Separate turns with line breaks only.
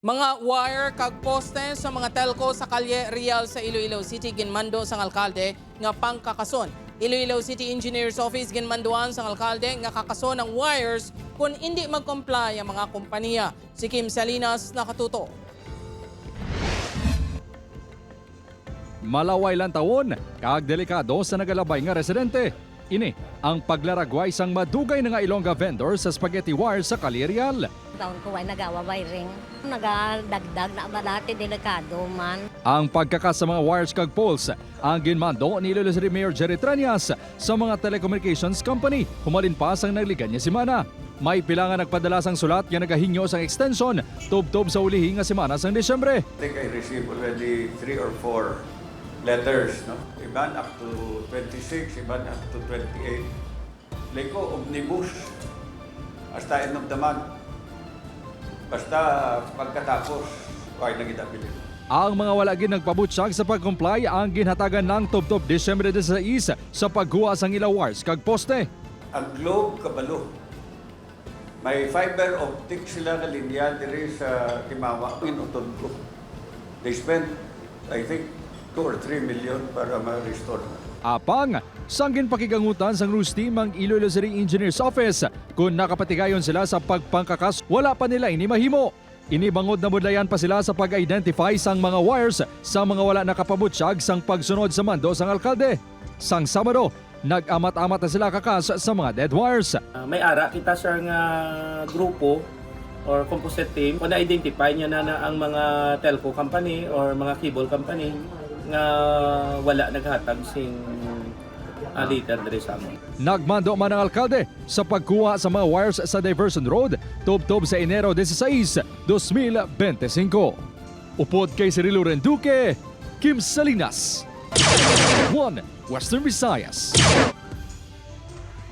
Mga wire kag poste sa mga telco sa Kalye Real sa Iloilo City ginmando sang alkalde nga pangkakason. Iloilo City Engineers Office ginmanduan sang alkalde nga kakason ng wires kung hindi mag-comply ang mga kompanya. Si Kim Salinas nakatuto.
Malaway lang taon, kag delikado sa nagalabay nga residente. Ini ang paglaragway sang madugay na nga Ilongga vendor sa spaghetti wire sa Calirial.
taon ko ay nagawa wiring. Nagadagdag na ba dati delikado man.
Ang pagkakas sa mga wires kag poles ang ginmando ni City Mayor Jerry Tranias sa mga telecommunications company. Humalin pa sang nagligan niya si Mana. May pila nga nagpadala sang sulat nga nagahinyo sang extension tub-tub sa ulihi nga semana sang Disyembre.
I think I received already three or four letters, no? Iban up to 26, iban up to 28. Liko, omnibus. Hasta end of the month. Basta pagkatapos, ay nagitabilin.
Ang mga wala gin nagpabutyag sa pag-comply ang ginhatagan ng tub-tub Disyembre 16 sa pagguha sang ilaw wires kag poste.
Ang Globe Kabalo. May fiber optic sila na linya diri sa Timawa, inutod ko. They spent, I think, 2 or 3 million para ma-restore.
Apang, sanggin pakigangutan sang Rus Team ang Iloilo City Engineers Office kung nakapatigayon sila sa pagpangkakas wala pa nila ini mahimo. Inibangod na mudlayan pa sila sa pag-identify sang mga wires sa mga wala nakapabutyag sang pagsunod sa mando sang alkalde. Sang Sabado, nag-amat-amat na sila kakas sa mga dead wires.
Ah, may ara kita sa nga grupo or composite team kung na-identify niya na, na ang mga telco company or mga cable company nga wala naghatag sing uh, liter diri.
Nagmando man ang alkalde sa pagkuha sa mga wires sa Diversion Road tub-tub sa Enero 16, 2025. Upod kay Cirilo Renduque, Kim Salinas. One Western Visayas.